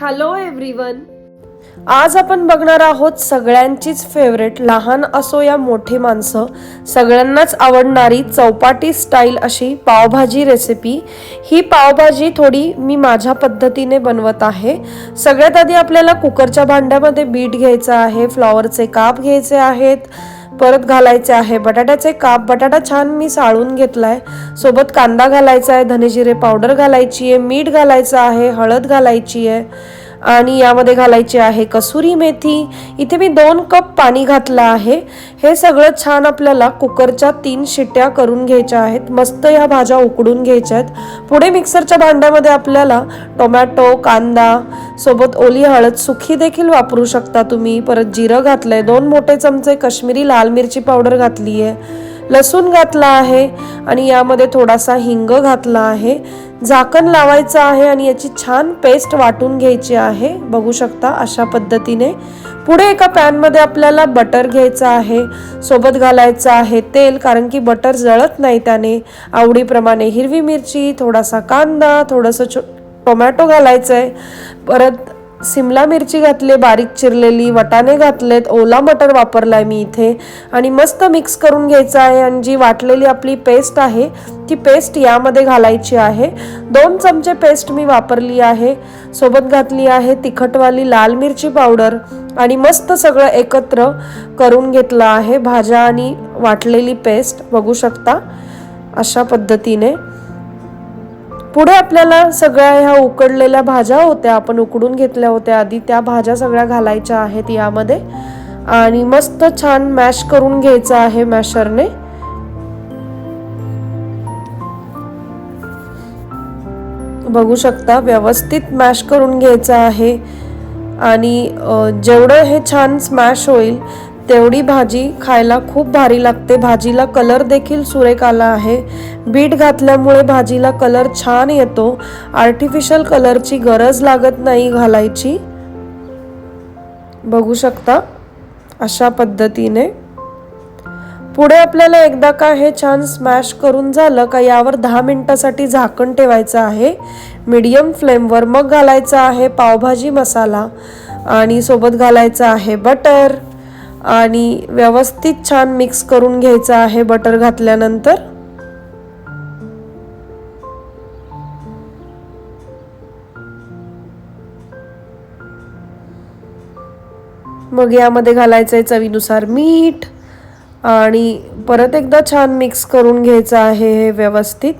Hello everyone आज आपण बघणार आहोत सगळ्यांचीच फेवरेट लहान असो या मोठी माणसं सगळ्यांनाच आवडणारी चौपाटी स्टाईल अशी पावभाजी रेसिपी ही पावभाजी थोडी मी माझ्या पद्धतीने बनवत आहे. सगळ्यात आधी आपल्याला कुकरच्या भांड्यामध्ये बीट घ्यायचं आहे फ्लॉवरचे काप घ्यायचे आहेत परत घालायचे आहे. बटाट्याचे काप बटाटा छान मी साळून घेतलाय. सोबत कांदा घालायचा आहे धनेजिरे पावडर घालायची आहे मीठ घालायचं आहे हळद घालायची आहे. आणि यामध्ये घालायची आहे कसुरी मेथी. इथे मी दोन कप पाणी घातलं आहे. हे सगळं छान आपल्याला कुकरच्या तीन शिट्ट्या करून घ्यायच्या आहेत. मस्त या भाज्या उकडून घ्यायच्या आहेत. पुढे मिक्सरच्या भांड्यामध्ये आपल्याला टोमॅटो कांदा सोबत ओली हळद सुखी देखील वापरू शकता तुम्ही. परत जिरं घातलंय. दोन मोठे चमचे काश्मीरी लाल मिरची पावडर घातली आहे लसूण घातला आहे. आणि यामध्ये थोडासा हिंग घातला आहे. झाकण लावायचं आहे आणि याची छान पेस्ट वाटून घ्यायची आहे. बघू शकता अशा पद्धतीने. पुढे एका पॅनमध्ये आपल्याला बटर घ्यायचं आहे. सोबत घालायचं आहे तेल कारण की बटर जळत नाही त्याने. आवडीप्रमाणे हिरवी मिरची थोडासा कांदा थोडंसं छो टोमॅटो घालायचं आहे परत सिमला मिरची घातली बारीक चिरलेली वटाणे घातलेत ओला मटर वापरलाय मी इथे. आणि मस्त मिक्स करून घ्यायचं आहे आणि जी वाटलेली आपली पेस्ट आहे ती पेस्ट यामध्ये घालायची आहे. दोन चमचे पेस्ट मी वापरली आहे. सोबत घातली आहे तिखटवाली लाल मिरची पावडर आणि मस्त सगळं एकत्र करून घेतलं आहे भाज्या आणि वाटलेली पेस्ट बघू शकता अशा पद्धतीने. पुढे आपल्याला सगळ्या ह्या उकडलेल्या भाज्या होत्या आपण उकडून घेतल्या होत्या. आधी त्या भाज्या सगळ्या घालायच्या आहेत यामध्ये. आणि मस्त छान मॅश करून घ्यायचं आहे मॅशरने. बघू शकता व्यवस्थित मॅश करून घ्यायचं आहे. आणि जेवढं हे छान स्मॅश होईल तेवढी भाजी खायला खूप भारी लागते. भाजीला कलर देखील सुरेख आला आहे. बीट घातल्यामुळे भाजीला कलर छान येतो. आर्टिफिशियल कलरची गरज लागत नाही घालायची. बघू शकता अशा पद्धतीने. पुढे आपल्याला एकदा का हे छान स्मॅश करून झालं का यावर दहा मिनिटासाठी झाकण ठेवायचं आहे. मीडियम फ्लेमवर मग घालायचा आहे पावभाजी मसाला आणि सोबत घालायचं आहे बटर आणि व्यवस्थित छान मिक्स करून घ्यायचं आहे बटर घातल्यानंतर. मग यामध्ये घालायचं आहे चवीनुसार मीठ आणि परत एकदा छान मिक्स करून घ्यायचं आहे हे व्यवस्थित.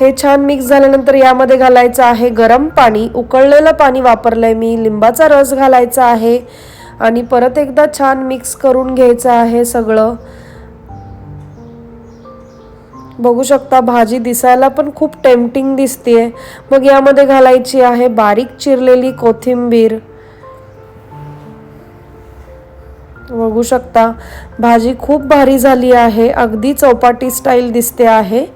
हे छान मिक्स झाल्यानंतर यामध्ये घालायचं आहे गरम पाणी. उकळलेलं पाणी वापरलंय मी. लिंबाचा रस घालायचा आहे. आणि परत एकदा छान मिक्स करून घ्यायचं आहे सगळं. बघू शकता भाजी दिसायला पण खूप टेम्पटिंग दिसतेय. मग यामध्ये घालायची आहे बारीक चिरलेली कोथिंबीर. बघू शकता. भाजी खूप भारी झाली आहे. अगदी चौपाटी स्टाईल दिसते आहे.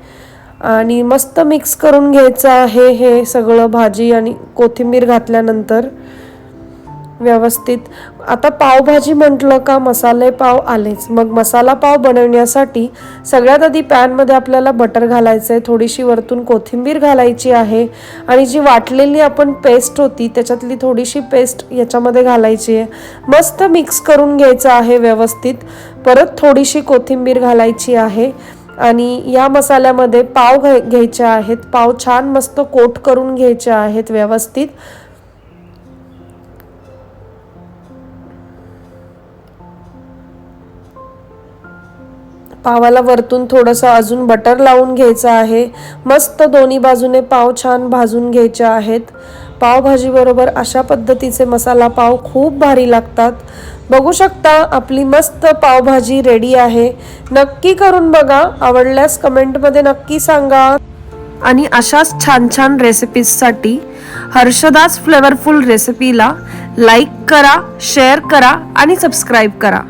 आणि मस्त मिक्स करून घ्यायचं आहे हे सगळं भाजी आणि कोथिंबीर घातल्यानंतर व्यवस्थित. आता पावभाजी म्हटलं का मसाले पाव आलेच. मग मसाला पाव बनवण्यासाठी सगळ्यात आधी पॅनमध्ये आपल्याला बटर घालायचं आहे थोडीशी वरतून कोथिंबीर घालायची आहे. आणि जी वाटलेली आपण पेस्ट होती त्याच्यातली थोडीशी पेस्ट याच्यामध्ये घालायची आहे. मस्त मिक्स करून घ्यायचं आहे व्यवस्थित. परत थोडीशी कोथिंबीर घालायची आहे. आणि या मसाल्यामध्ये पाव घ्याय घ्यायचे आहेत. पाव छान मस्त कोट करून घ्यायचे आहेत व्यवस्थित. पावाला वरतून थोडंसं अजून बटर लावून घ्यायचं आहे. मस्त दोन्ही बाजूने पाव छान भाजून घ्यायचे आहेत. पावभाजीबरोबर अशा पद्धतीचे मसाला पाव खूप भारी लागतात. बघू शकता आपली मस्त पावभाजी रेडी आहे. नक्की करून बघा. आवडल्यास कमेंटमध्ये नक्की सांगा. आणि अशाच छान छान रेसिपीजसाठी हर्षदास फ्लेवरफुल रेसिपीला लाईक करा शेअर करा आणि सबस्क्राईब करा.